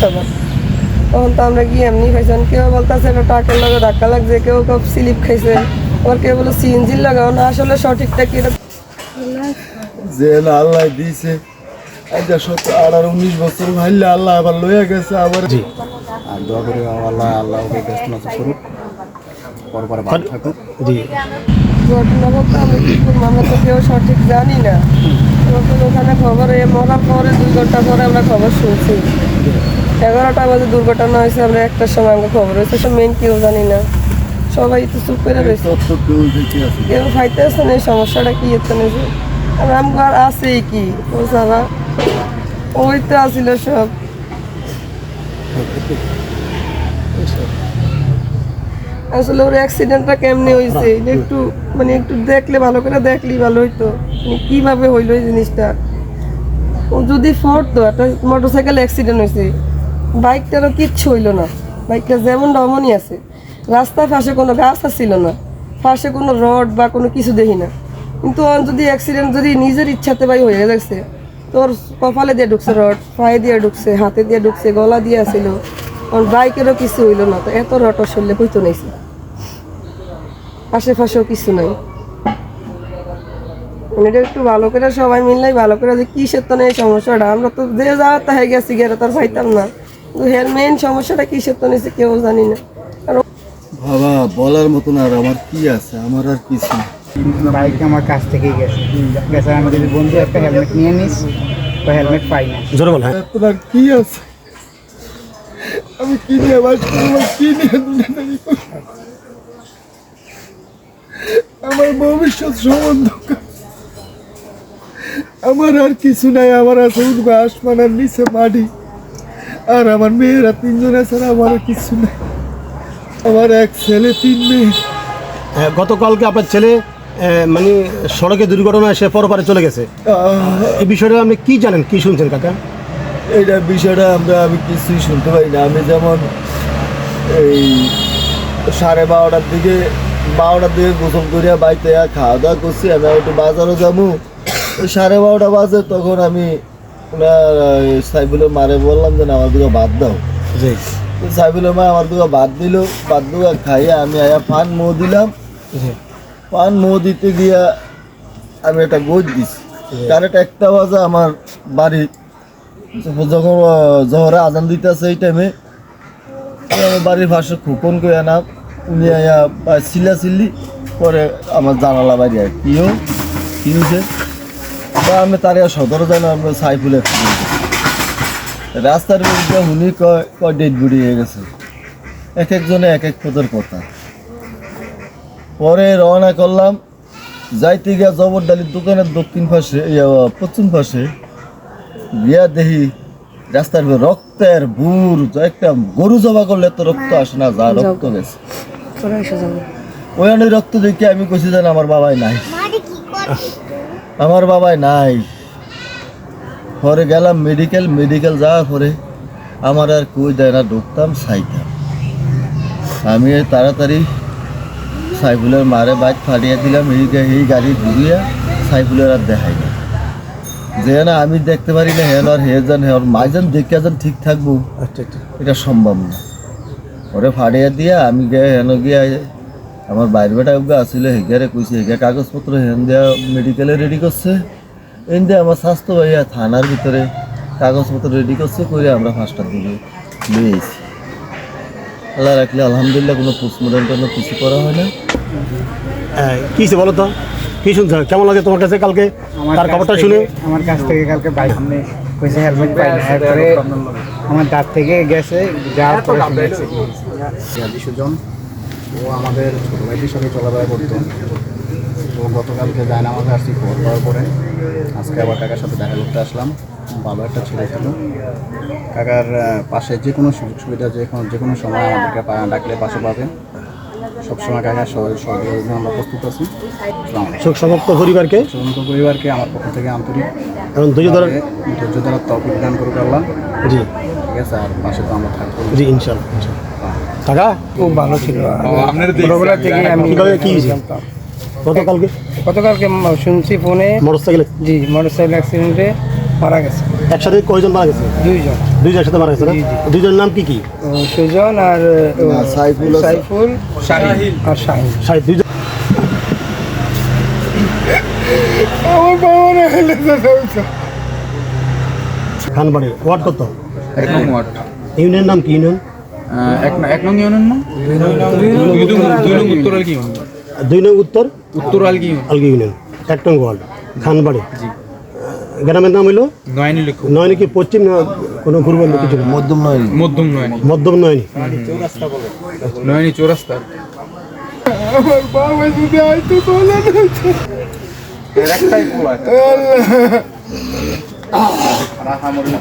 খাবার। তখন তো আমরা গিয়ে এমনি খাইছেন। কেউ বলতেছে এটা টাকের লগে ধাক্কা লাগছে কেউ কেউ স্লিপ খাইছে। আবার কেউ বলে সিএনজির লাগাও না আসলে সঠিকটা কি যে না আল্লাহ দিয়েছে আচ্ছা আঠারো উনিশ বছর ভাইলে আল্লাহ আবার লইয়া গেছে আবার। জি। আর দোয়া করি আল্লাহ আল্লাহ ওকে ব্যস্ত নজর করুক। পরে পরে ভালো থাকুক। জি। ঘটনা বলতে আমরা আমরা তো কেউ সঠিক জানি না। ওখানে খবর এ মরার পরে দুই ঘণ্টা পরে আমরা খবর শুনছি। এগারোটা বাজে দুর্ঘটনা হয়েছে আমরা একটার সময় আমরা খবর হয়েছে সব মেন কেউ জানি না। সবাই তো চুপ করে রয়েছে। কেউ আছে খাইতে আসছে না সমস্যাটা কি হচ্ছে না যে। আর আমার আছেই কি? ও সারা ওই তো আসিল সব। আসলে ওর অ্যাক্সিডেন্টটা কেমনে হয়েছে একটু মানে একটু দেখলে ভালো করে দেখলেই ভালো হইতো। মানে কীভাবে হইল এই জিনিসটা? ও যদি ফোরতো একটা মোটর সাইকেল অ্যাক্সিডেন্ট হয়েছে বাইকটারও কিচ্ছু হইল না। বাইকটা যেমন রমণই আছে, রাস্তার পাশে কোনো গাছ ছিল না। পাশে কোনো রড বা কোনো কিছু দেখি না। কিন্তু যদি অ্যাক্সিডেন্ট যদি নিজের ইচ্ছাতে বাই হয়ে যাচ্ছে তোর কপালে দিয়ে ঢুকছে রড, পায়ে দিয়ে ঢুকছে, হাতে দিয়ে ঢুকছে, গলা দিয়ে আসিল ওর বাইকেরও কিছু হইল না। তো এত ওর শরীরে হইতো নাইছে আশেপাশেও কিছু নাই। মানে এটা একটু ভালো করে সবাই মিললেই ভালো করে যে কিসের তো নেই সমস্যাটা। আমরা তো যে যাওয়ার তা হয়ে গেছি, গেলে তার পাইতাম না। হের মেন সমস্যাটা কিসের তো নিয়েছে কেউ জানি না। বাবা বলার মতন আর আমার কি আছে? আমার আর কিছু বাইক আমার কাছ থেকেই গেছে। গেছে আমি যদি বন্ধু একটা হেলমেট নিয়ে নিস তো হেলমেট পাই না। জোরে বল হ্যাঁ। আপনার কি আছে? আমি কি নিয়ে বাস করব? কি নিয়ে আমার ভবিষ্যৎ সম্বন্ধ আমার আর কিছু নাই আমার আছে উঠবে আসমান আর নিচে মাটি। আর আমার মেয়েরা তিনজন ছাড়া আমার কিছু নাই। আমার এক ছেলে তিন মেয়ে। হ্যাঁ, গতকালকে আপনার ছেলে মানে সড়কে দুর্ঘটনায় সে পরপারে চলে গেছে। এই বিষয়টা আপনি কি জানেন? কি শুনছেন কাকা? এইটা বিষয়টা আমরা আমি কিছুই শুনতে পারি না। আমি যেমন এই সাড়ে বারোটার দিকে বারোটার দিকে গোসল করিয়া বাড়িতে খাওয়া দাওয়া করছি আমি একটু বাজারও যাব। ওই সাড়ে বারোটা বাজে তখন আমি সাইবুলের মারে বললাম যে না আমার দিকে বাদ দাও। জি। তো সাইবুলের মা আমার দিকে বাদ দিল। বাদ দুগা খাইয়া আমি আয়া পান মো দিলাম। পান মো দিতে গিয়া আমি একটা গোজ দিছি। কারেক্ট একটা বাজে আমার বাড়ি। যখন জহরে আজান দিতেছে এই টাইমে আমার বাড়ির পাশে খুপন করে আনা উনি আয়া বা চিল্লা চিল্লি পরে আমার জানালা বাড়ি আর কিও কি হয়েছে আমি তার সদর জানা আমরা সাইফুলে রাস্তার মধ্যে উনি কয় কয় ডেড বুড়ি হয়ে গেছে। এক একজনে এক এক পদের কথা। পরে রওনা করলাম যাইতে গিয়া জবরদালির দোকানের দক্ষিণ পাশে পশ্চিম পাশে গিয়া দেখি রাস্তার উপরে রক্তের বুর একটা গরু জবা করলে তো রক্ত আসে না যা রক্ত গেছে। ওই রক্ত দেখে আমি কইছি যেন আমার বাবাই নাই। আমার বাবাই নাই। পরে গেলাম মেডিকেল মেডিকেল যাওয়ার পরে আমার আর কই দেয় না ঢুকতাম সাইতাম আমি তাড়াতাড়ি সাইফুলের মারে বাইক ফাটিয়ে দিলাম এই এই গাড়ি ঘুরিয়া সাইফুলের আর দেখাই না যে না আমি দেখতে পারি না হেন আর হে যান হে ওর মাইজান দেখে যান ঠিক থাকব আচ্ছা আচ্ছা। এটা সম্ভব না। ওরে ফাটিয়ে দিয়া আমি গে হেন গিয়া আমার বাইর বেটা উগা আসলে হেগারে কইছে হেগা কাগজপত্র হেন দেয়া মেডিকেলে রেডি করছে। এন দিয়ে আমার স্বাস্থ্য ভাইয়া থানার ভিতরে কাগজপত্র রেডি করছে করে আমরা পাঁচটার দিকে নিয়ে এসেছি আল্লাহ রাখলে আলহামদুলিল্লাহ কোনো পোস্টমর্টম কিছু করা হয় না। হ্যাঁ, কি হয়েছে বলো তো? কি শুনছো? কেমন লাগে তোমার কাছে কালকে? তার খবরটা শুনে? আমার কাছ থেকে কালকে বাইক নিয়ে কইছে হেলমেট পাই না। আমার দাঁত থেকে গেছে যাওয়ার পরে শুনেছি সুজন। ও আমাদের ছোটো ভাইটির সঙ্গে চলাফেরা করতো। তো গতকালকে যায় আমাকে আসছি খবর পাওয়ার পরে আজকে আবার কাকার সাথে দেখা করতে আসলাম। ভালো একটা ছেলে ছিল। কাকার পাশে যে কোনো সুযোগ সুবিধা যে কোনো যে কোনো সময় আমাদেরকে ডাকলে পাশে পাবেন সবসময় কাকার সহ- সহযোগিতার আমরা প্রস্তুত আছি। শোক সমস্ত পরিবারকে? সমস্ত পরিবারকে আমার পক্ষ থেকে আন্তরিক এবং ধৈর্য ধরে ধৈর্য ধরার তৌফিক দান করে আল্লাহ। জি। ঠিক আছে আর পাশে তো আমরা থাকব। জি ইনশাল্লাহ। কাকা? খুব ভালো ছিল। ছোটবেলা থেকে আমি কি হয়েছে? গতকালকে? গতকালকে শুনছি ফোনে মোটর সাইকেলে জি মোটরসাইকেল অ্যাক্সিডেন্টে মারা গেছে। একসাথে কয়জন মারা গেছে? দুইজন। দুইজনের সাথে মারা গেছে না? দুইজনের নাম কি কি? সুজন আর সাইফুল। সাইফুল আর শাহিন সাহেব দুইজন আমার বাবা না হেলে খানবাড়ি ওয়ার্ড কত? এক নং ইউনিয়নের নাম কি ইউনিয়ন? এক নং ইউনিয়ন না? দুই নং উত্তর আলগি ইউনিয়ন। দুই নং উত্তর? উত্তর আলগি আলগি ইউনিয়ন। এক নং ওয়ার্ড খানবাড়ি। গ্রামের নাম হলো নয়নি নাকি পশ্চিম না কোনো পূর্ব না কিছু মধ্যম নয় মধ্যম নয়নি। মধ্যম নয়নি। নয়নি চৌরাস্তা। আমার বাবা যদি আইতো বলে না একটাই পোলা রাহামরি